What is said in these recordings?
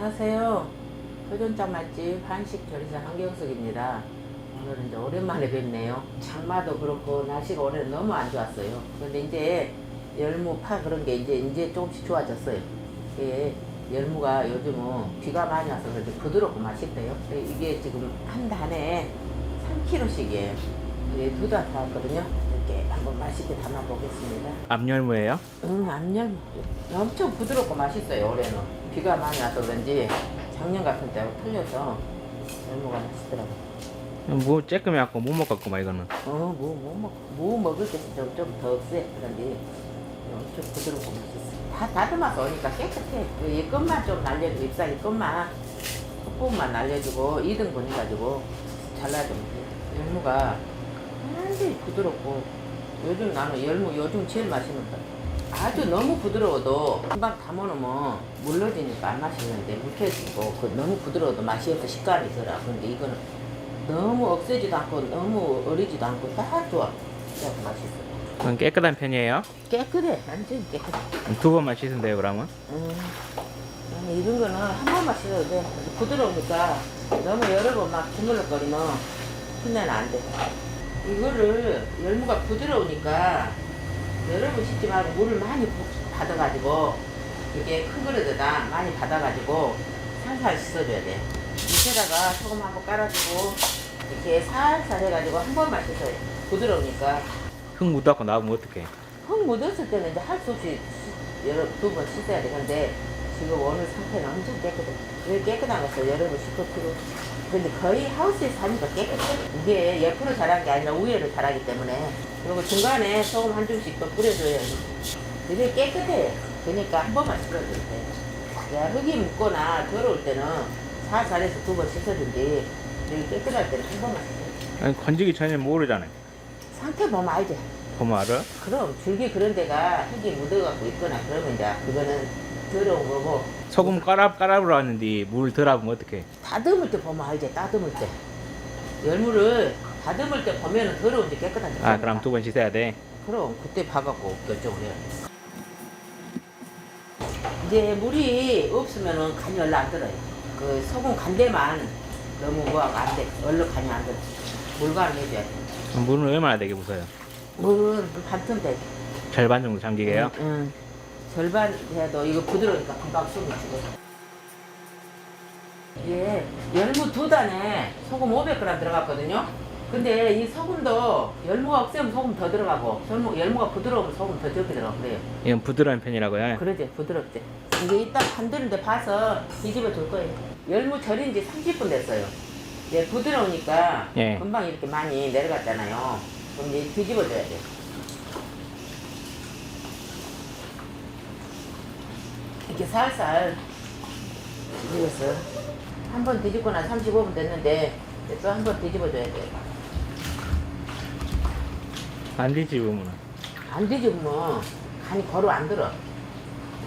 안녕하세요. 도전장 맛집 한식 조리사 한경석입니다. 오늘은 이제 오랜만에 뵙네요. 장마도 그렇고 날씨가 올해는 너무 안 좋았어요. 근데 이제 열무 파 그런 게 이제 이제 조금씩 좋아졌어요. 이게 열무가 요즘은 비가 많이 와서 그런지 부드럽고 맛있대요. 이게 지금 한 단에 3kg씩이에요. 이게 두단 사왔거든요. 이렇게 한번 맛있게 담아 보겠습니다. 앞열무예요? 응, 암열 엄청 부드럽고 맛있어요, 올해는. 비가 많이 와서 그런지 작년 같은 때하고 틀려서 열무가 맛있더라고. 뭐 쬐끔해 갖고 못 먹겠고 막 이거는 어, 뭐, 뭐, 먹, 뭐 먹을 때 좀, 좀더 없애. 그런데 엄청 부드럽고 맛있어. 다 다듬어서 오니까 깨끗해. 그이 끝만 좀 날려주고, 잎사귀 끝만, 끝부분만 날려주고, 2등분 해가지고 잘라주면 돼. 열무가 완전히 부드럽고, 요즘 나는 열무 요즘 제일 맛있는 거. 아 주 너무 부드러워도 금방 담아놓으면 물러지니까 안 맛있는데 묵혀지고 그 너무 부드러워도 맛이 없어 식감이 덜하 근데 이거는 너무 억세지도 않고 너무 어리지도 않고 딱 좋아. 진짜 맛있어. 그건 깨끗한 편이에요? 깨끗해. 완전 깨끗해. 두 씻으면 돼요 그러면? 음, 아니, 이런 거는 한 번만 씻어도 돼. 부드러우니까 너무 여러 번 막 주물럭거리면 흉내는 안돼. 이거를 열무가 부드러우니까 여러 번 씻지 말고 물을 많이 부- 받아가지고 이게 큰 그릇에다 많이 받아가지고 살살 씻어줘야 돼. 밑에다가 소금 한 번 깔아주고 이렇게 살살 해가지고 한 번만 씻어요 부드러우니까. 흙 묻어갖고 나오면 어떡해? 흙 묻었을 때는 이제 할 수 없이 시- 여러 두 번 씻어야 되는데 지금 오늘 상태는 엄청 깨끗해. 왜 깨끗한 번 씻고 필요. 근데 거의 하우스에 사니까 깨끗해. 이게 옆으로 자란 게 아니라 위로 자라기 때문에 그리고 중간에 소금 한 줌씩 또 뿌려줘야 돼. 되게 깨끗해. 그러니까 한 번만 씻어줘야 돼. 야, 흙이 묻거나 더러울 때는 살살해서 두 번 씻어준디 되게 깨끗할 때는 한 번만 씻어. 아니 건지기 전에 모르잖아요 상태 보면 알지. 보면 알아? 그럼 줄기 그런 데가 흙이 묻어갖고 있거나 그러면 이제 그거는 더러운 거고. 소금 깔아 깔아보러 왔는데 물 덜하면 어떡해? 다듬을 때 보면 알지 따듬을 때. 열무를 다듬을 때 보면은 더러운지 깨끗한지 아 그럼 두 번 씻어야 돼? 그럼 그때 봐갖고 결정을 해야 돼. 이제 물이 없으면은 간이 얼른 안 들어요. 그 소금 간대만 너무 뭐하고 안돼. 얼른 간이 안 들어. 물간을 해줘야 돼. 물은 얼마나 되게 부어요? 물은 반틈 돼. 절반 정도 잠기게요? 응, 응. 절반 해도 이거 부드러우니까 금방 숨이 죽어. 이게 열무 두 단에 소금 500g 들어갔거든요. 근데 이 소금도 열무가 억세면 소금 더 들어가고 열무, 열무가 부드러우면 소금 더 적게 들어가고 그래요. 이건 부드러운 편이라고요? 그러지 부드럽지. 이게 이따 간드는데 봐서 뒤집어 줄 거예요. 열무 절인 지 30분 됐어요. 이제 부드러우니까 예. 금방 이렇게 많이 내려갔잖아요. 그럼 이제 뒤집어 줘야 돼. 이렇게 살살 뒤집었어. 한번 뒤집고 나 35분 됐는데 또 한 번 뒤집어 줘야 돼. 안 뒤집으면 안 뒤집으면 간이 거로 안 들어.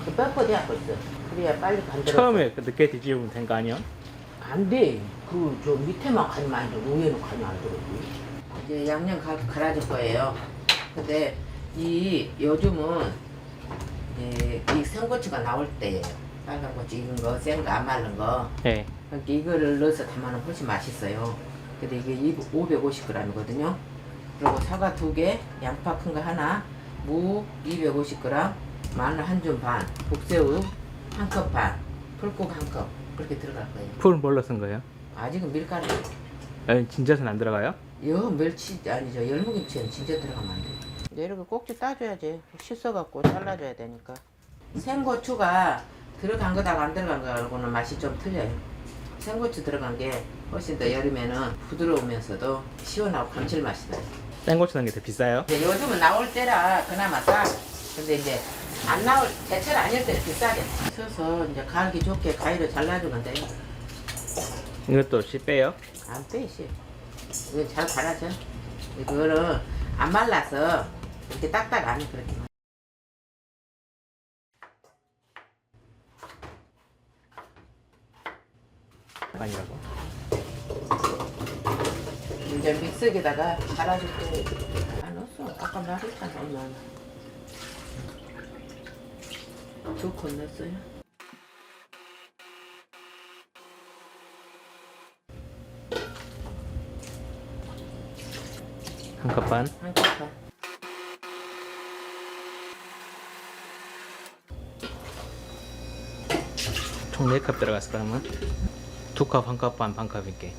그 뻣뻣해야 벌써. 그래야 빨리 간 들어. 처음에 그 늦게 뒤집으면 된 거 아니야? 안 돼. 그, 저 밑에만 간이 많이 들어. 위에는 간이 안 들어. 이제 양념 가, 갈아줄 거예요. 근데 이, 요즘은, 이 생고추가 나올 때예요. 빨간 고추 익은 거, 센 거, 안 마른 거. 네 그러니까 이거를 넣어서 담아놓으면 훨씬 맛있어요. 근데 이게 550g이거든요. 그리고 사과 두 개, 양파 큰 거 하나, 무 250g, 마늘 한 줌 반, 국새우 한 컵 반, 풀국 한 컵. 그렇게 들어갈 거예요. 풀 뭘로 쓴 거예요? 아직은 밀가루. 아니 진짜선 안 들어가요? 여 멸치 아니죠 열무김치는 진짜 들어가면 안 돼. 이렇게 꼭지 따줘야지. 씻어갖고 잘라줘야 되니까. 생고추가 들어간 거다가 안 들어간 거하고는 맛이 좀 틀려요. 생고추 들어간 게 훨씬 더 여름에는 부드러우면서도 시원하고 감칠맛이 나요. 생고추 넣는 게더 비싸요? 이제 요즘은 나올 때라 그나마 싸. 근데 이제 안 나올 제철 아닐 때는 비싸게. 서서 이제 갈기 좋게 가위로 잘라주면 돼요. 이것도 씨 빼요? 안 빼시. 이거 잘 갈아져. 이거는 안 말라서 이렇게 딱딱 안 해, 그렇게. 약간이라고. 이제 믹서기에다가 갈아줄 때안 넣었어. 아까 말했잖아, 얼마나. 두 컵 넣었어요. 한 컵 반. 한 컵 반. 총 4컵 들어갔어, 그러면. 두 컵, 한 컵 반, 반 컵이게.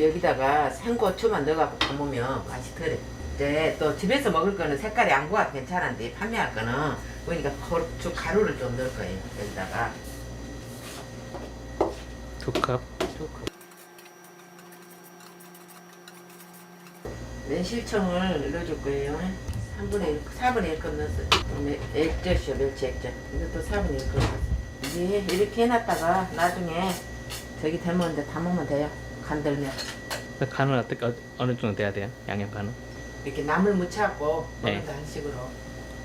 여기다가 생고추만 넣어갖고 담으면 맛이 덜해. 이제 또 집에서 먹을 거는 색깔이 안 구워도 괜찮은데 판매할 거는 그러니까 고추 가루를 좀 넣을 거예요. 여기다가 두 컵. 두 컵. 맨실청을 넣어줄 거예요. 3분의 1, 4분의 1컵 넣었어요. 액젓이요, 멸치 액젓. 이것도 4분의 1컵 이제 이렇게 해놨다가 나중에 저기 이제 담으면 돼요. 간들면. 간은 어떻게 어, 어느 정도 돼야 돼요? 양념 간은? 이렇게 나물 묻혀갖고 네. 먹는 한 식으로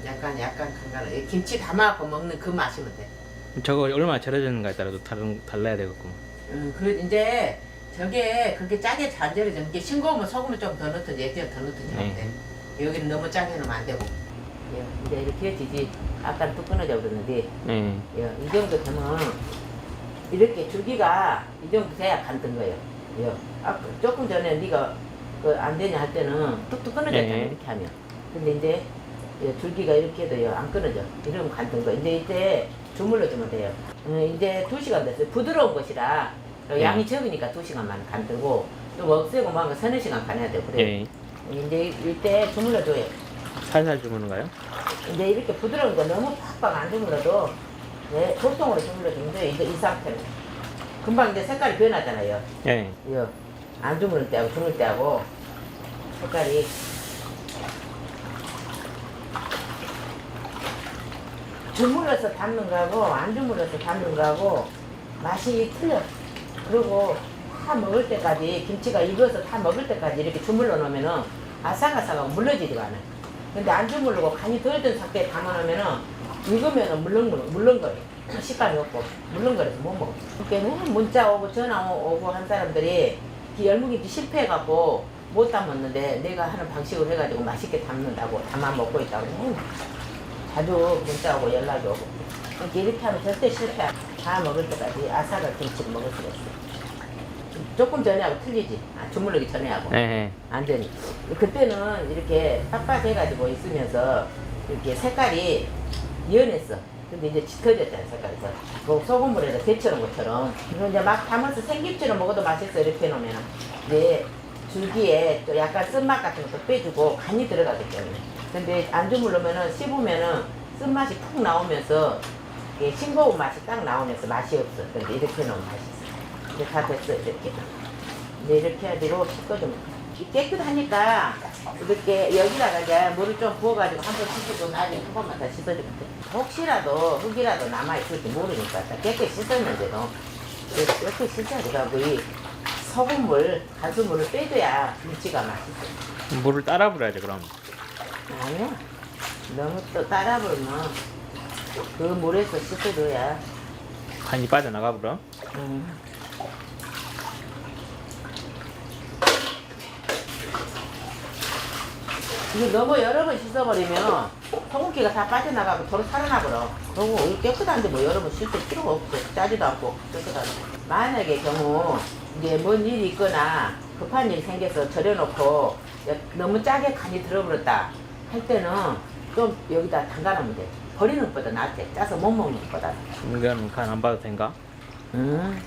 약간 약간 간간을 김치 담아갖고 먹는 그 맛이면 돼. 저거 얼마나 절여졌는가에 따라도 다른 달라야 되겠고. 음, 그 이제 저게 그렇게 짜게 잘 절여져. 이게 싱거우면 소금을 좀 더 넣든지 액젓 더 넣든지 하면 네. 돼. 여기는 너무 짜게 넣으면 안 되고. 예, 이제 이렇게 해지지. 아까 뚝 끊어져 버렸는데 네. 예, 이 정도 되면 이렇게 줄기가 이 정도 돼야 간든 거예요. 예. 아, 조금 전에 네가 그 안 되냐 할 때는 뚝뚝 끊어졌잖아 네. 이렇게 하면. 근데 이제 예, 줄기가 이렇게 해도요 안 끊어져. 이러면 간든 거. 이제 이제 주물러 주면 돼요. 음, 이제 두 시간 됐어요. 부드러운 것이라 네. 양이 적으니까 두 시간만 간들고 또 억세고 뭔가 서너 시간 간해야 되고 그래. 예. 이제 이때 주물러 줘요. 살살 주무는가요? 이제 이렇게 부드러운 거 너무 팍팍 안 주물러도 네, 보통으로 주물러 주면 돼요. 이거 이 상태로. 금방 이제 색깔이 변하잖아요. 예. 이거 안 주무를 때하고 주물 때하고 색깔이 주물러서 담는 거하고 안 주물러서 담는 거하고 맛이 틀려. 그리고 다 먹을 때까지 김치가 익어서 다 먹을 때까지 이렇게 주물러 놓으면은 아삭아삭하고 물러지지가 않아요. 근데 안 주물르고 간이 덜 든 상태에 담아놓으면은 익으면은 물렁물렁 물렁거려. 식감이 없고 물렁거려서 못 먹어. 그러니까 문자 오고 전화 오- 오고 한 사람들이 이 열무김치 실패해갖고 못 담았는데 내가 하는 방식으로 해가지고 맛있게 담는다고 담아 먹고 있다고 해. 자주 문자 오고 연락이 오고. 그러니까 이렇게 하면 절대 실패. 다 먹을 때까지 아삭한 김치를 먹을 수가 있어. 조금 전에 하고 틀리지. 아, 주물르기 전에 하고. 예. 완전히. 그때는 이렇게 빳빳해가지고 있으면서 이렇게 색깔이 연했어. 근데 이제 짙어졌잖아, 색깔이. 그 소금물에다 데쳐놓은 것처럼. 그리고 이제 막 담아서 생김치로 먹어도 맛있어, 이렇게 해놓으면. 이제 줄기에 또 약간 쓴맛 같은 것도 빼주고 간이 들어가기 때문에. 근데 안 주물르면은 씹으면은 쓴맛이 푹 나오면서 이게 싱거운 맛이 딱 나오면서 맛이 없어. 근데 이렇게 해놓으면 맛있어. 이제 다 됐어, 이렇게. 이제 이렇게 해가지고 씻어주면 깨끗하니까 이렇게 여기다가 물을 좀 부어가지고 한 번 씻고 나중에 한 번만 더 씻어주면 돼. 혹시라도 흙이라도 남아있을지 모르니까 다 깨끗이 씻었는데도 이렇게 씻어야 돼가고 이 소금물, 간수물을 빼줘야 김치가 맛있어. 물을 따라 불어야죠 그럼. 아니야. 너무 또 따라 불면 그 물에서 씻어줘야 간이 빠져나가 불어. 음. 이게 너무 여러 번 씻어버리면 소금기가 다 빠져나가고 도로 살아나버려. 그리고 이 깨끗한데 뭐 여러 번 씻을 필요가 없어. 짜지도 않고 깨끗하게. 만약에 경우 이제 뭔 일이 있거나 급한 일이 생겨서 절여놓고 너무 짜게 간이 들어버렸다 할 때는 좀 여기다 담가놓으면 돼. 버리는 것보다 낫지. 짜서 못 먹는 것보다. 이건 간안 봐도 된가? 음,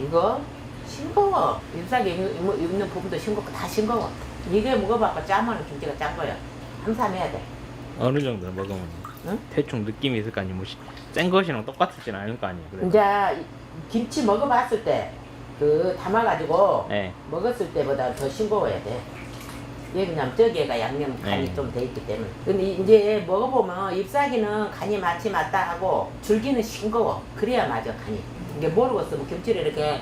이거 싱거워. 잎사귀 입는, 입는 부분도 싱겁고 다 싱거워. 이게 먹어봐봐 짜면 김치가 짠 거야. 함삼해야 돼. 어느 정도 먹으면 응? 대충 느낌이 있을 거 아니에요. 뭐센 것이랑 똑같지는 않을 거 아니에요. 그래. 이제 이 김치 먹어봤을 때, 그 담아가지고 네. 먹었을 때보다 더 싱거워야 돼. 왜냐면 저기가 양념 간이 네. 좀돼 있기 때문에. 근데 이제 먹어보면 잎사귀는 간이 맞지 맞다 하고 줄기는 싱거워. 그래야 맞아 간이. 이게 모르고 쓰면 김치를 이렇게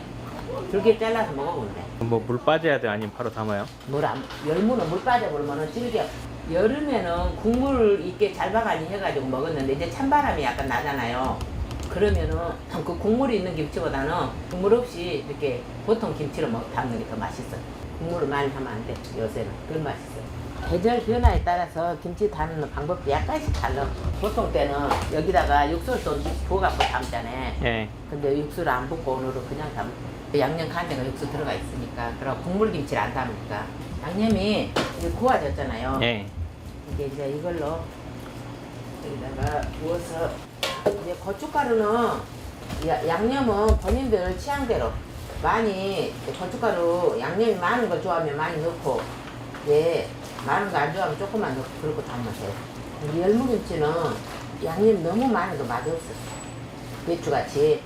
줄기 잘라서 먹어보면 돼. 뭐 물 빠져야 돼 아니면 바로 담아요? 물 안, 열무는 물 빠져버리면은 질겨. 여름에는 국물 있게 잘 바가니 해가지고 먹었는데 이제 찬바람이 약간 나잖아요. 그러면은 그 국물이 있는 김치보다는 국물 없이 이렇게 보통 김치를 먹, 담는 게 더 맛있어. 국물을 많이 하면 안 돼, 요새는. 그 맛있어. 계절 변화에 따라서 김치 담는 방법도 약간씩 달라. 보통 때는 여기다가 육수를 또 부어갖고 담잖아. 예. 근데 육수를 안 붓고 오늘은 그냥 담. 양념 간장에 육수 들어가 있으니까. 그럼 국물 김치를 안 담으니까. 양념이 이제 구워졌잖아요. 예. 이제 이제 이걸로 여기다가 부어서 이제 고춧가루는 야- 양념은 본인들 취향대로 많이 고춧가루 양념이 많은 거 좋아하면 많이 넣고 예 많은 거 안 좋아하면 조금만 넣고 그렇고 담으세요. 우리 열무김치는 양념 너무 많이 넣어 맛없어. 배추같이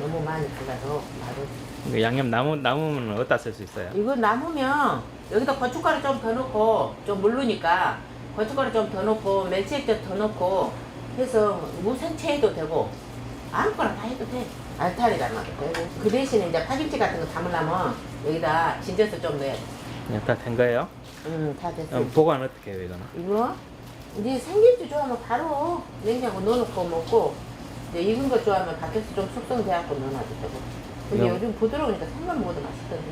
너무 많이 들어가서 맛없어. 이거 양념 남으 남으면 어디다 쓸 수 있어요? 이거 남으면 여기다 고춧가루 좀 더 넣고 좀 물르니까 고춧가루 좀 더 넣고 멸치액젓 더 넣고 해서 무생채 해도 되고 아무거나 다 해도 돼 알타리 담아도 되고 그 대신에 이제 파김치 같은 거 담으려면 여기다 진저스 좀 넣어야 돼 그냥 다 된 거예요? 음다 됐어 그럼 보관 어떻게 해요 이거는? 이거 이제 생김치 좋아하면 바로 냉장고 넣어놓고 먹고 이제 익은 거 좋아하면 밖에서 좀 숙성돼갖고 넣어놔도 되고 근데 이거- 요즘 부드러우니까 생만 먹어도 맛있던데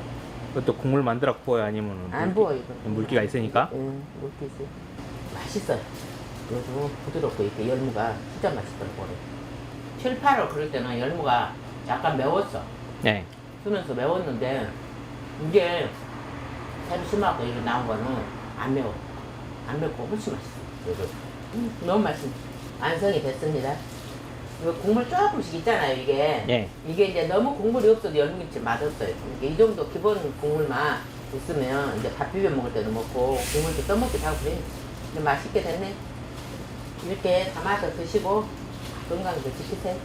그것도 국물 만들어 부어요 아니면 안 부어 이거 물기가 있으니까? 응, 물기 있어. 맛있어요. 요즘 부드럽고 이렇게 열무가 진짜 맛있더라고. 7, 8월 그럴 때는 열무가 약간 매웠어. 예. 쓰면서 매웠는데 이게 새로 심하고 이게 나온 거는 안 매워. 안 맵고 훨씬 맛있어. 요즘. 음, 너무 맛있어. 완성이 됐습니다. 이거 국물 조금씩 있잖아요, 이게. 예. 이게 이제 너무 국물이 없어도 열무김치 맛없어요. 이게 이 정도 기본 국물만 있으면 이제 밥 비벼 먹을 때도 먹고 국물도 떠먹기도 하고 그래. 근데 맛있게 됐네. 이렇게 담아서 드시고 건강도 지키세요.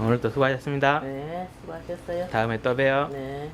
오늘도 수고하셨습니다. 네, 수고하셨어요. 다음에 또 봬요. 네.